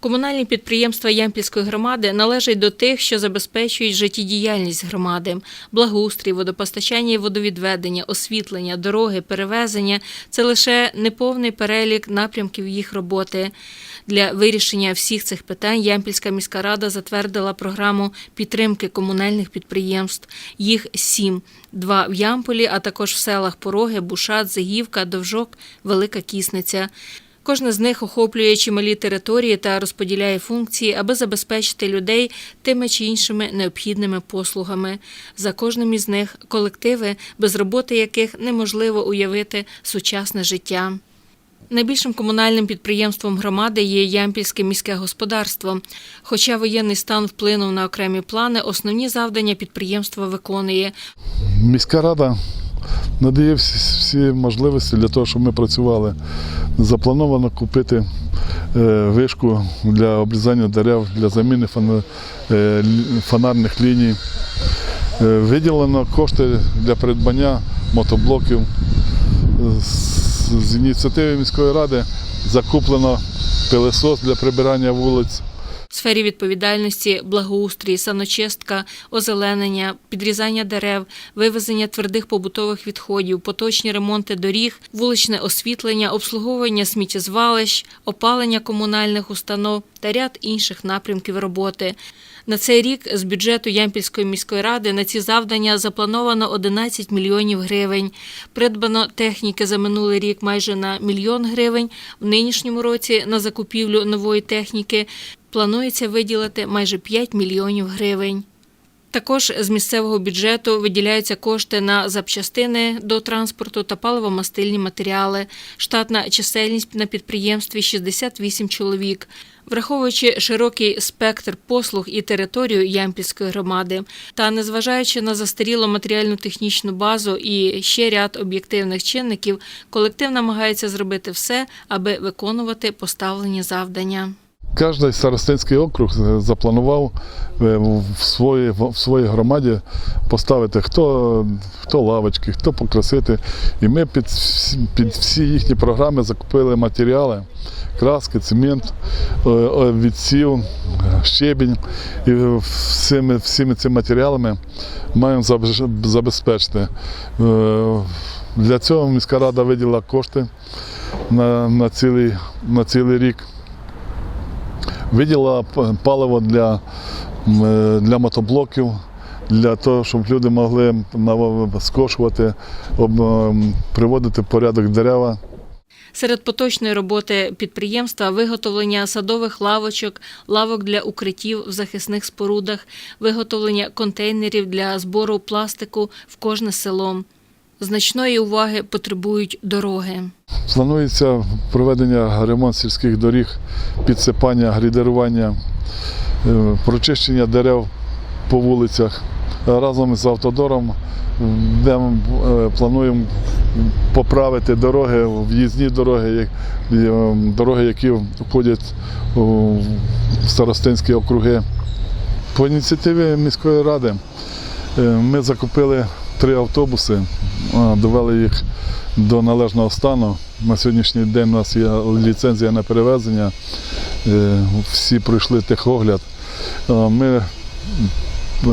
Комунальні підприємства Ямпільської громади належать до тих, що забезпечують життєдіяльність громади, благоустрій, водопостачання і водовідведення, освітлення, дороги, перевезення це лише неповний перелік напрямків їх роботи. Для вирішення всіх цих питань Ямпільська міська рада затвердила програму підтримки комунальних підприємств. Їх сім: два в Ямполі, а також в селах Пороги, Бушат, Зигівка, Довжок, Велика Кісниця. Кожна з них охоплює чималі території та розподіляє функції, аби забезпечити людей тими чи іншими необхідними послугами. За кожним із них колективи, без роботи яких неможливо уявити сучасне життя. Найбільшим комунальним підприємством громади є Ямпільське міське господарство. Хоча воєнний стан вплинув на окремі плани, основні завдання підприємство виконує. Міська рада надає всі, всі можливості для того, щоб ми працювали. Заплановано купити е, вишку для обрізання дерев, для заміни е, фонарних ліній. Е, Виділено кошти для придбання мотоблоків. З ініціативи міської ради закуплено пилесос для прибирання вулиць. В сфері відповідальності благоустрій, саночистка, озеленення, підрізання дерев, вивезення твердих побутових відходів, поточні ремонти доріг, вуличне освітлення, обслуговування сміттєзвалищ, опалення комунальних установ та ряд інших напрямків роботи. На цей рік з бюджету Ямпільської міської ради на ці завдання заплановано 11 мільйонів гривень. Придбано техніки за минулий рік майже на мільйон гривень. В нинішньому році на закупівлю нової техніки планується виділити майже 5 мільйонів гривень. Також з місцевого бюджету виділяються кошти на запчастини до транспорту та паливомастильні матеріали. Штатна чисельність на підприємстві 68 чоловік. Враховуючи широкий спектр послуг і територію Ямпільської громади, та незважаючи на застарілу матеріально-технічну базу і ще ряд об'єктивних чинників, колектив намагається зробити все, аби виконувати поставлені завдання. Кожний старостинський округ е, запланував е, в своїй, в своїй громаді поставити хто, хто лавочки, хто покрасити. І ми під, під всі їхні програми закупили матеріали, краски, цемент, е, е, відсів, щебінь. І всіми, всіми цими матеріалами маємо забезпечити. Е, Для цього міська рада виділила кошти на, на, цілий, на цілий рік виділа паливо для, е, для мотоблоків, для того, щоб люди могли скошувати, приводити порядок дерева. Серед поточної роботи підприємства виготовлення садових лавочок, лавок для укриттів в захисних спорудах, виготовлення контейнерів для збору пластику в кожне село. Значної уваги потребують дороги. Планується проведення ремонт сільських доріг, підсипання, грідерування, е, прочищення дерев по вулицях. Разом з автодором де е, плануємо поправити дороги, в'їзні дороги, е, дороги, які входять у старостинські округи. По ініціативі міської ради ми закупили три автобуси, довели їх до належного стану. На сьогоднішній день у нас є ліцензія на перевезення. Е, Всі пройшли техогляд. Ми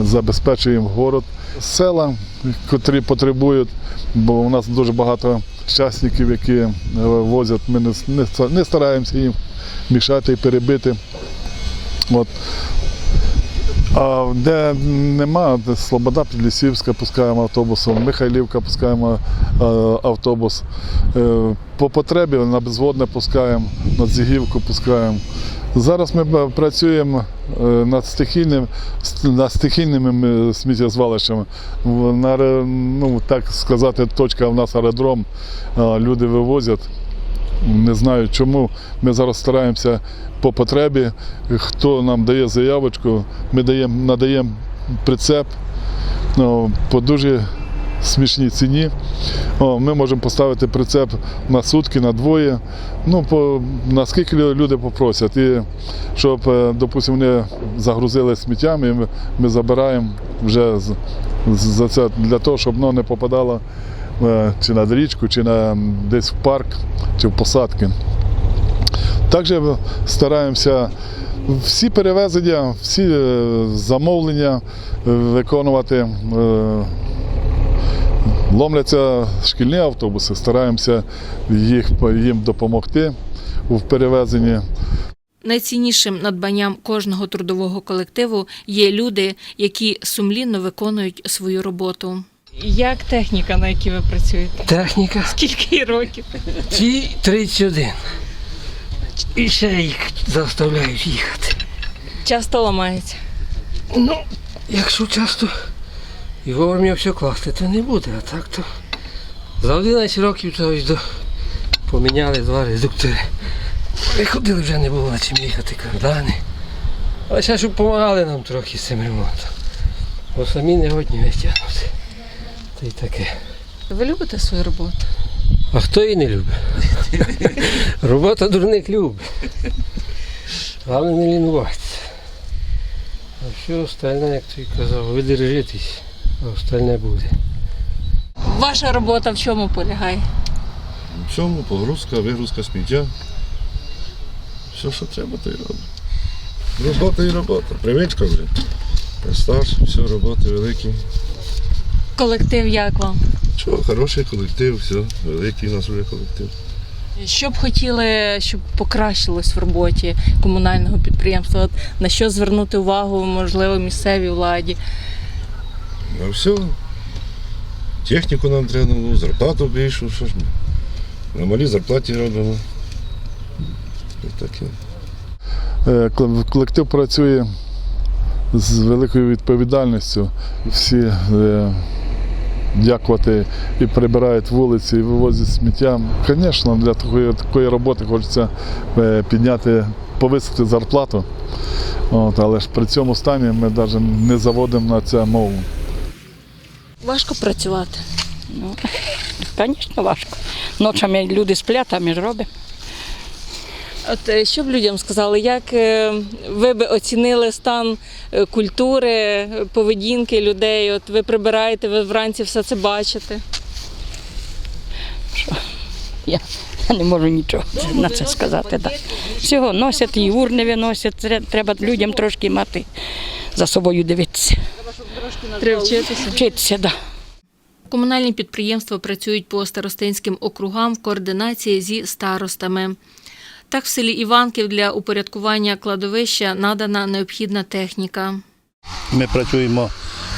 забезпечуємо город, села, котрі потребують, бо у нас дуже багато щасників, які е, возять. Ми не стараємося їм мішати і перебити. От. А де нема, де Слобода Підлісівська пускаємо автобусом, Михайлівка пускаємо е, автобус. Е, по потребі на безводне пускаємо, на Дзігівку пускаємо. Зараз ми працюємо е, над стихійним, над стихійними сміттєзвалищами. На, ну, так сказати, точка в нас аеродром. Люди вивозять. Не знаю чому. Ми зараз стараємося по потребі. Хто нам дає заявочку, ми даємо, надаємо прицеп ну, по дуже смішній ціні. О, ми можемо поставити прицеп на сутки, на двоє. Ну, по, наскільки люди попросять. І щоб, е, допустимо, вони загрузили сміттям, і ми, забираємо вже за це для того, щоб воно не попадало чи на річку, чи на, десь в парк, чи в посадки. Також стараємося всі перевезення, всі е, замовлення е, виконувати. е, Ломляться шкільні автобуси, стараємося їх, їм допомогти в перевезенні. Найціннішим надбанням кожного трудового колективу є люди, які сумлінно виконують свою роботу. Як техніка, на якій ви працюєте? Техніка. Скільки їй років? Ці 31. І ще їх заставляють їхати. Часто ламається. Ну, якщо часто і вовремя все класти, то не буде, а так то за 11 років то ось до поміняли два редуктори. Виходили вже не було на чим їхати кардани. Але ще щоб допомагали нам трохи з цим ремонтом. Бо самі не годні витягнути. Та й таке. Ви любите свою роботу? А хто її не любить? Робота дурник любить. Головне не лінуватися. А все остальне, як ти казав, ви держитесь, а остальне буде. Ваша робота в чому полягає? В цьому погрузка, вигрузка сміття. Все, що треба, то й робимо. Робота і робота. Привичка вже. Я все, роботи великі. Колектив як вам? Чого, хороший колектив, все, великий у нас вже колектив. Що б хотіли, щоб покращилось в роботі комунального підприємства? От на що звернути увагу, можливо, місцевій владі? А все. Техніку нам треба нову, зарплату більшу, що ж ми. На малій зарплаті робимо. І таке. Е, Колектив працює з великою відповідальністю. Всі е, дякувати і прибирають вулиці, і вивозять сміття. Звісно, для такої, такої роботи хочеться е, підняти, повисити зарплату. От, але ж при цьому стані ми навіть не заводимо на це мову. Важко працювати. Ну, звісно, важко. Ночами люди сплять, а ми ж робимо. От е, що б людям сказали, як е, ви би оцінили стан е, культури, поведінки людей? От ви прибираєте, ви вранці все це бачите. Я, я не можу нічого на це сказати. Да. Всього носять і урни виносять. Тре- Треба людям трошки мати за собою дивитися. Треба вчитися. Вчитися, да. Комунальні підприємства працюють по старостинським округам в координації зі старостами. Так, в селі Іванків для упорядкування кладовища надана необхідна техніка. Ми працюємо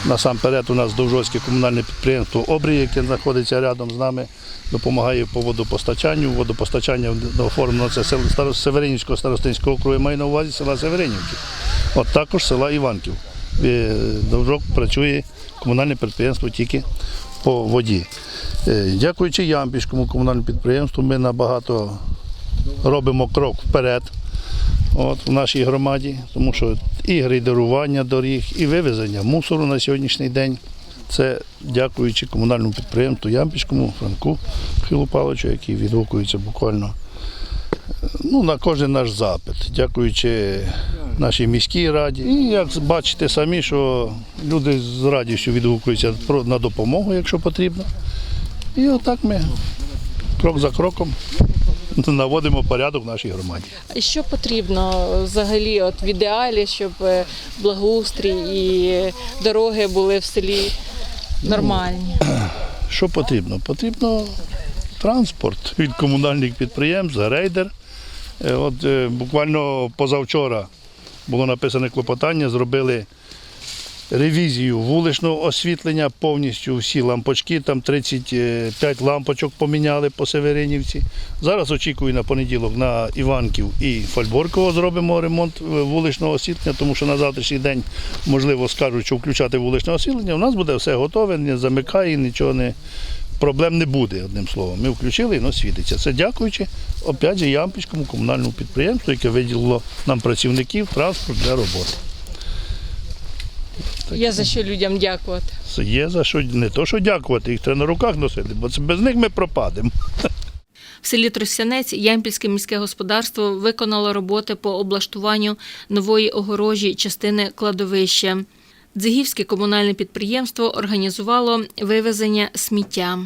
насамперед. У нас Довжоцьке комунальне підприємство Обрій, яке знаходиться рядом з нами, допомагає по водопостачанню. Водопостачання оформлено це Северинівського старостинського округу, маю на увазі села Северинівки. От також села Іванків. Е, Довжок працює комунальне підприємство тільки по воді. Е, Дякуючи Ямпільському комунальному підприємству, ми набагато робимо крок вперед от, в нашій громаді, тому що і грейдерування доріг, і вивезення мусору на сьогоднішній день. Це дякуючи комунальному підприємству Ямпільському, Франку Хилу Павловичу, який відгукується буквально ну, на кожен наш запит, дякуючи нашій міській раді. І як бачите самі, що люди з радістю відгукуються на допомогу, якщо потрібно. І отак ми крок за кроком наводимо порядок в нашій громаді. Що потрібно взагалі, от в ідеалі, щоб е, благоустрій і дороги були в селі нормальні? Що потрібно? Потрібно транспорт від комунальних підприємств, рейдер. Е, От е, буквально позавчора було написане клопотання, зробили ревізію вуличного освітлення, повністю всі лампочки, там 35 лампочок поміняли по Северинівці. Зараз очікую на понеділок на Іванків і Фальборково зробимо ремонт е, вуличного освітлення, тому що на завтрашній день, можливо, скажуть, що включати вуличне освітлення. У нас буде все готове, не замикає, нічого не. Проблем не буде, одним словом. Ми включили і воно світиться. Це дякуючи, опять же, Ямпільському комунальному підприємству, яке виділило нам працівників транспорт для роботи. Є за що людям дякувати. Є за що не то, що дякувати, їх треба на руках носити, бо це без них ми пропадемо. В селі Тростянець Ямпільське міське господарство виконало роботи по облаштуванню нової огорожі частини кладовища. Дзигівське комунальне підприємство організувало вивезення сміття.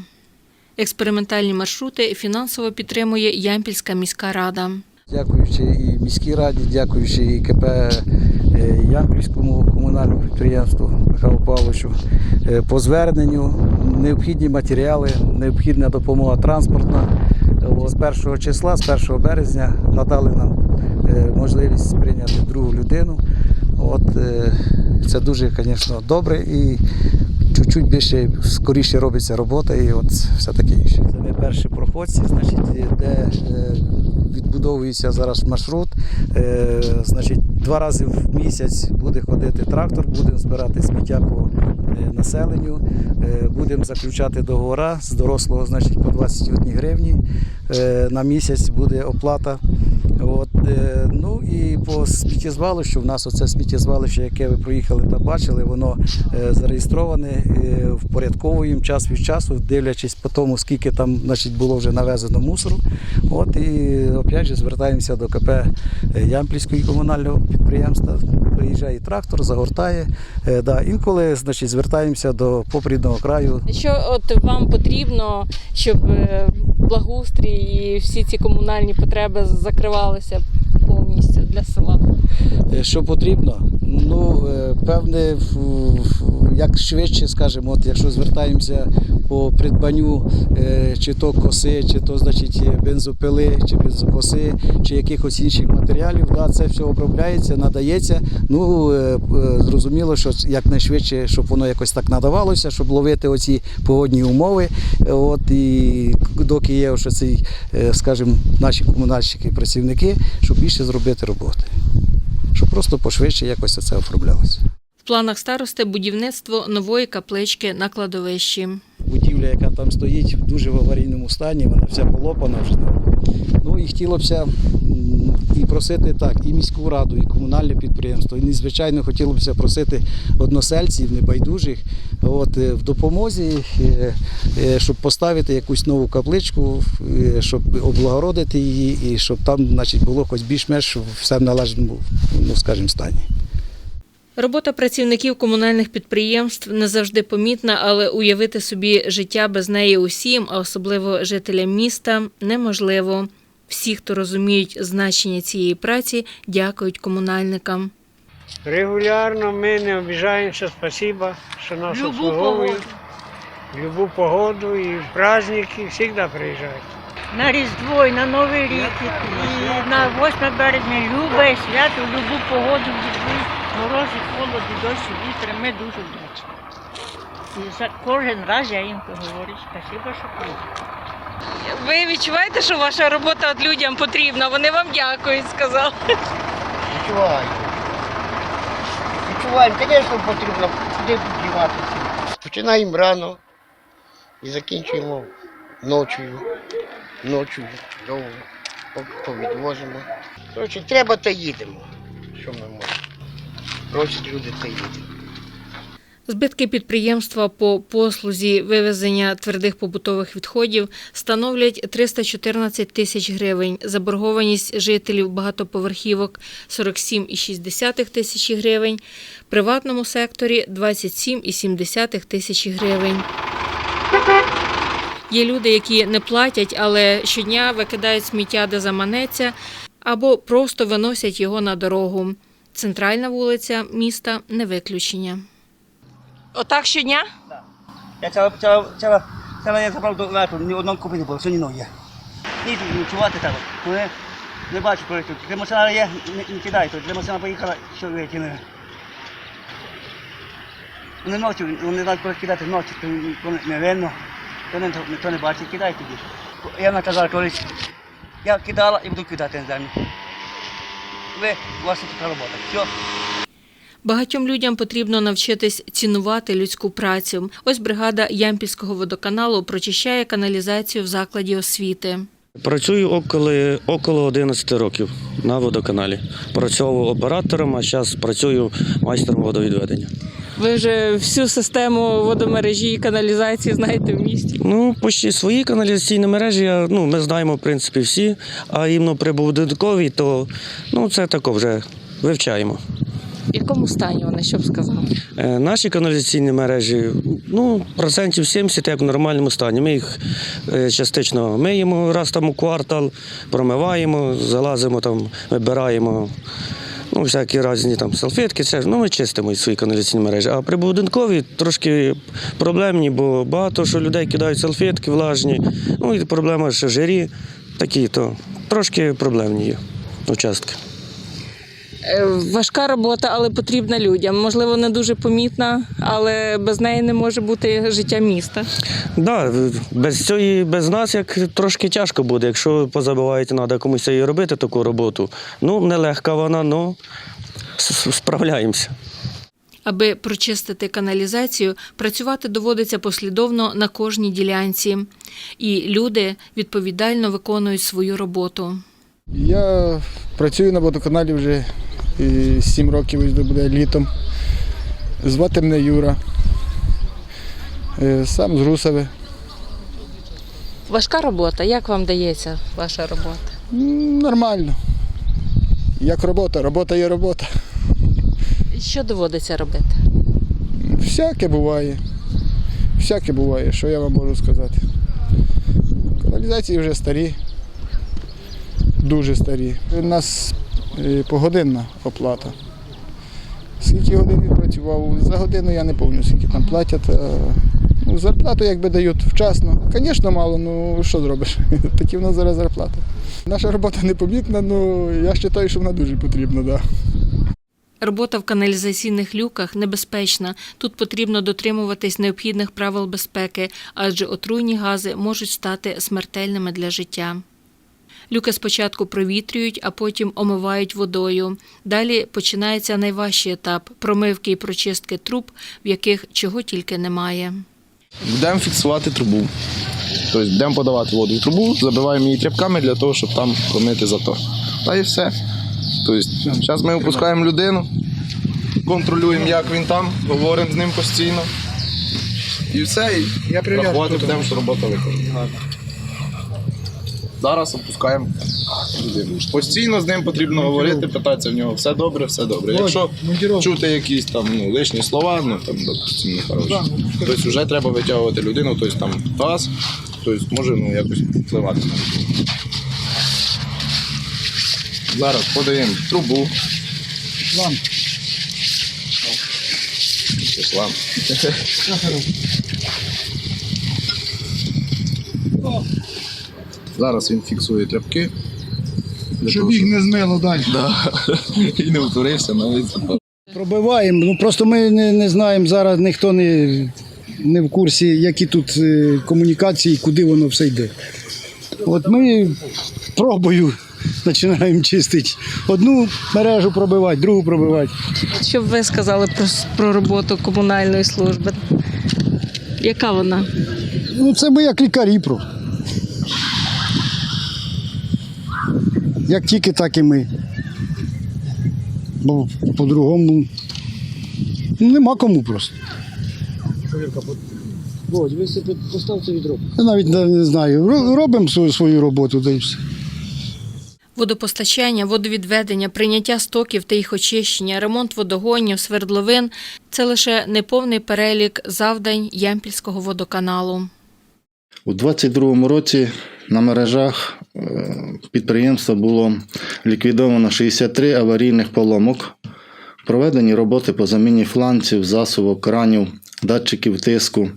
Експериментальні маршрути фінансово підтримує Ямпільська міська рада. Дякуючи і міській раді, дякуючи і КП е, Ямпільському комунальному підприємству Михайлу Павловичу. Е, По зверненню необхідні матеріали, необхідна допомога транспортна. З 1 числа, з 1 березня надали нам е, можливість прийняти другу людину. От, це дуже, звісно, добре і чуть-чуть більше скоріше робиться робота і от все таке інше. Це ми перші проходці, значить, де відбудовується зараз маршрут. Е, Значить, два рази в місяць буде ходити трактор, будемо збирати сміття по е, населенню, е, будемо заключати договори з дорослого, значить, по 21 гривні на місяць буде оплата. От, е, ну і по сміттєзвалищу, в нас оце сміттєзвалище, яке ви проїхали та бачили, воно е, зареєстроване, е, впорядковуємо час від часу, дивлячись по тому, скільки там значить, було вже навезено мусору. От і опять же звертаємося до КП Ямпільського комунального підприємства. Приїжджає трактор, загортає. Да, інколи значить, звертаємося до попрідного краю Що от вам потрібно, щоб благоустрій і всі ці комунальні потреби закривалися повністю для села? Е, Що потрібно? Ну, е, певне, як швидше, скажімо, от якщо звертаємося по придбанню е, чи то коси, чи то значить бензопили, чи бензокоси, чи якихось інших матеріалів, да, це все обробляється, надається. Ну, е, е, зрозуміло, що якнайшвидше, щоб воно якось так надавалося, щоб ловити оці погодні умови. От, і доки є ці, е, скажімо, наші комунальщики, працівники, щоб більше зробити роботи щоб просто пошвидше якось це оформлялося. В планах старости будівництво нової каплички на кладовищі. Будівля, яка там стоїть, в дуже в аварійному стані, вона вся полопана вже. Ну і хотілося б і просити так, і міську раду, і комунальне підприємство. І звичайно хотілося б просити односельців, небайдужих, от, е, в допомозі, е, е, щоб поставити якусь нову капличку, щоб облагородити її, і щоб там значить, було хоч більш-менш все в належному, ну, скажімо, стані. Робота працівників комунальних підприємств не завжди помітна, але уявити собі життя без неї усім, а особливо жителям міста, неможливо. Всі, хто розуміють значення цієї праці, дякують комунальникам. Регулярно ми не обіжаємося, спасибо, що нас обслуговують. Любу погоду і в праздники завжди приїжджають. на Різдво, і на Новий рік, і на 8 березня любе свято, любу погоду, любі морози, холоди, дощ, вітри. Ми дуже вдячні. І за кожен раз я їм говорю, спасибо, що приїхали. Ви відчуваєте, що ваша робота от людям потрібна? Вони вам дякують, сказали. Відчуваю. Відчуваємо, звісно, потрібно куди діватися. Починаємо рано і закінчуємо ночою. Ночою довго повідвозимо. Коротше, треба та їдемо. Що ми можемо? Просять люди та. Збитки підприємства по послузі вивезення твердих побутових відходів становлять 314 тисяч гривень. Заборгованість жителів багатоповерхівок 47,6 тисячі гривень, приватному секторі 27,7 тисячі гривень. Є люди, які не платять, але щодня викидають сміття, де заманеться, або просто виносять його на дорогу. Центральна вулиця міста не виключення. Отак щодня? Я цього, цього, цього, цього я забрав до лету, ні одного купити не було, все ніно є. Ні, ночувати треба. Ну, не бачу, коли тут. Для машина є, не, не кидай тут. Для машина поїхала, що викине. Вони ночі, вони знають, коли кидати ночі, то не- не видно. То не, ніхто не бачить, кидай тоді. Я наказав колись, я кидала і буду кидати на землю. Ви, у така робота. Все. Багатьом людям потрібно навчитись цінувати людську працю. Ось бригада Ямпільського водоканалу прочищає каналізацію в закладі освіти. Працюю около, около 11 років на водоканалі. Працював оператором, а зараз працюю майстром водовідведення. Ви вже всю систему водомережі і каналізації знаєте в місті. Ну, почти свої каналізаційні мережі я, ну, ми знаємо, в принципі, всі, а іменно прибудинкові, то ну, це тако вже вивчаємо. В якому стані вони, що б сказали? Е, Наші каналізаційні мережі, ну, процентів 70 як в нормальному стані. Ми їх е, частично миємо раз там у квартал, промиваємо, залазимо там, вибираємо. Ну, всякі різні там салфетки, це, ну, ми чистимо свої каналізаційні мережі. А прибудинкові трошки проблемні, бо багато що людей кидають салфетки влажні. Ну і проблема ще жирі такі, то трошки проблемні є участки. Е, Важка робота, але потрібна людям. Можливо, не дуже помітна, але без неї не може бути життя міста. Да, без цієї, без нас як трошки тяжко буде. Якщо позабуваєте, треба комусь її робити таку роботу. Ну, нелегка вона, але справляємося. Аби прочистити каналізацію, працювати доводиться послідовно на кожній ділянці, і люди відповідально виконують свою роботу. Я працюю на водоканалі вже сім років, ось буде літом. Звати мене Юра. Е, Сам з Русове. Важка робота. Як вам дається ваша робота? Нормально. Як робота, робота є робота. Що доводиться робити? Всяке буває. Всяке буває, що я вам можу сказати. Каналізації вже старі. Дуже старі. У нас е, погодинна оплата. Скільки годин відпрацював? За годину я не пам'ятаю, скільки там платять. Ну, зарплату якби дають вчасно. Звісно, мало, ну що зробиш? Такі в нас зараз зарплати. Наша робота непомітна, ну я вважаю, що вона дуже потрібна. Да. Робота в каналізаційних люках небезпечна. Тут потрібно дотримуватись необхідних правил безпеки, адже отруйні гази можуть стати смертельними для життя. Люки спочатку провітрюють, а потім омивають водою. Далі починається найважчий етап промивки і прочистки труб, в яких чого тільки немає. Будемо фіксувати трубу. Тобто будемо подавати воду в трубу, забиваємо її тряпками для того, щоб там промити затор. Та і все. Тобто, зараз ми випускаємо людину, контролюємо, як він там, говоримо з ним постійно. І все, і рахувати будемо, що робота виконана. Зараз опускаємо людину. Постійно з ним потрібно говорити, питатися в нього, все добре, все добре. Якщо чути якісь там ну, лишні слова, ну там допустимо, нехороші, тобто вже треба витягувати людину, тобто там таз, тобто може ну, якось впливати на людину. Зараз подаємо трубу. Шланг. Шланг. Зараз він фіксує тряпки. Щоб їх не змило далі. Да. І не утворився навіть. Пробиваємо. Ну просто ми не, не знаємо зараз, ніхто не, не в курсі, які тут е, комунікації, куди воно все йде. От ми пробою починаємо чистити. Одну мережу пробивати, другу пробивати. Що б ви сказали про, про роботу комунальної служби? Яка вона? Ну, це ми як лікарі про. Як тільки, так і ми. Бо по-другому ну, нема кому просто. Ось, ви себе поставте відро. Я навіть не, не знаю. Робимо свою, свою роботу, та й все. Водопостачання, водовідведення, прийняття стоків та їх очищення, ремонт водогонів, свердловин це лише неповний перелік завдань Ямпільського водоканалу. У 2022 році на мережах е, підприємства було ліквідовано 63 аварійних поломок. Проведені роботи по заміні фланців, засувок, кранів, датчиків тиску.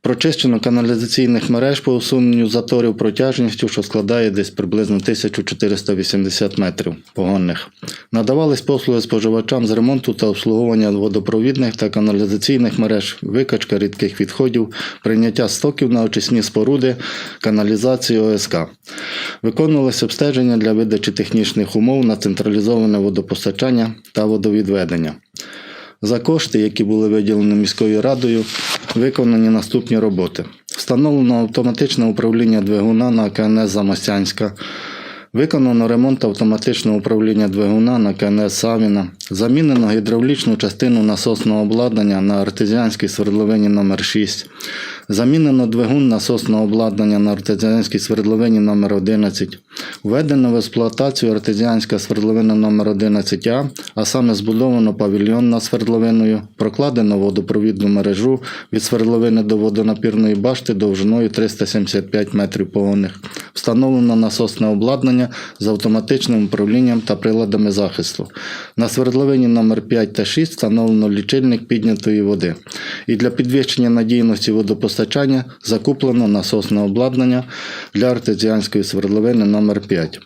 Прочищено каналізаційних мереж по усуненню заторів протяжністю, що складає десь приблизно 1480 метрів погонних. Надавались послуги споживачам з ремонту та обслуговування водопровідних та каналізаційних мереж, викачка рідких відходів, прийняття стоків на очисні споруди, каналізації ОСК. Виконувалось обстеження для видачі технічних умов на централізоване водопостачання та водовідведення. За кошти, які були виділені міською радою, виконані наступні роботи. Встановлено автоматичне управління двигуна на КНС Замостянська. Виконано ремонт автоматичного управління двигуна на КНС Савіна. Замінено гідравлічну частину насосного обладнання на артезіанській свердловині номер 6 Замінено двигун насосного обладнання на артезіанській свердловині номер 11 Введено в експлуатацію артезіанська свердловина номер 11А, а саме збудовано павільйон над свердловиною, прокладено водопровідну мережу від свердловини до водонапірної башти довжиною 375 метрів погонних. Встановлено насосне обладнання з автоматичним управлінням та приладами захисту. На свердловині номер 5 та 6 встановлено лічильник піднятої води. І для підвищення надійності водопостачання закуплено насосне обладнання для артезіанської свердловини номер 5.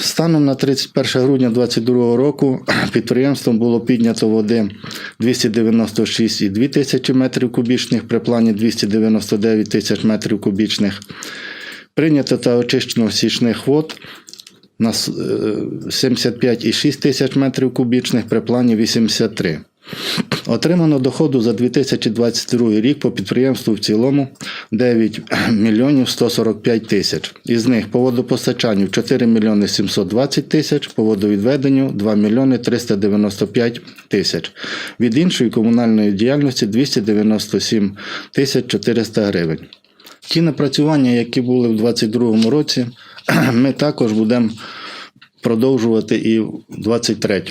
Станом на 31 грудня 2022 року підприємством було піднято води 296,2 тисячі метрів кубічних при плані 299 тисяч метрів кубічних. Прийнято та очищено січних вод на е, 75,6 тисяч метрів кубічних при плані 83. Отримано доходу за 2022 рік по підприємству в цілому 9 мільйонів 145 тисяч. Із них по водопостачанню 4 мільйони 720 тисяч, по водовідведенню 2 мільйони 395 тисяч. Від іншої комунальної діяльності 297 тисяч 400 гривень. Ті напрацювання, які були в 2022 році, ми також будемо продовжувати і в 2023.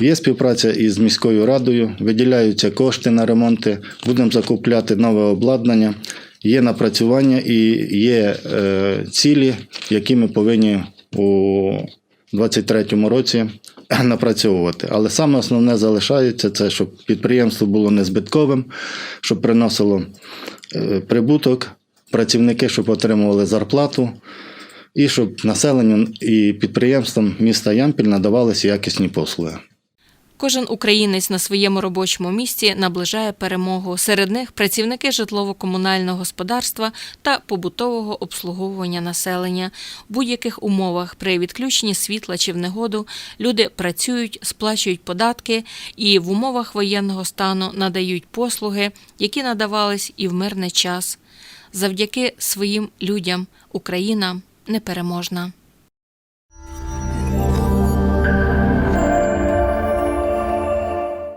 Є співпраця із міською радою, виділяються кошти на ремонти, будемо закупляти нове обладнання, є напрацювання і є е, цілі, які ми повинні у 2023 році напрацьовувати. Але саме основне залишається це, щоб підприємство було незбитковим, щоб приносило е, прибуток, працівники, щоб отримували зарплату, і щоб населенню і підприємствам міста Ямпіль надавалися якісні послуги. Кожен українець на своєму робочому місці наближає перемогу. Серед них працівники житлово-комунального господарства та побутового обслуговування населення. В будь-яких умовах при відключенні світла чи в негоду люди працюють, сплачують податки і в умовах воєнного стану надають послуги, які надавались і в мирний час. Завдяки своїм людям Україна непереможна.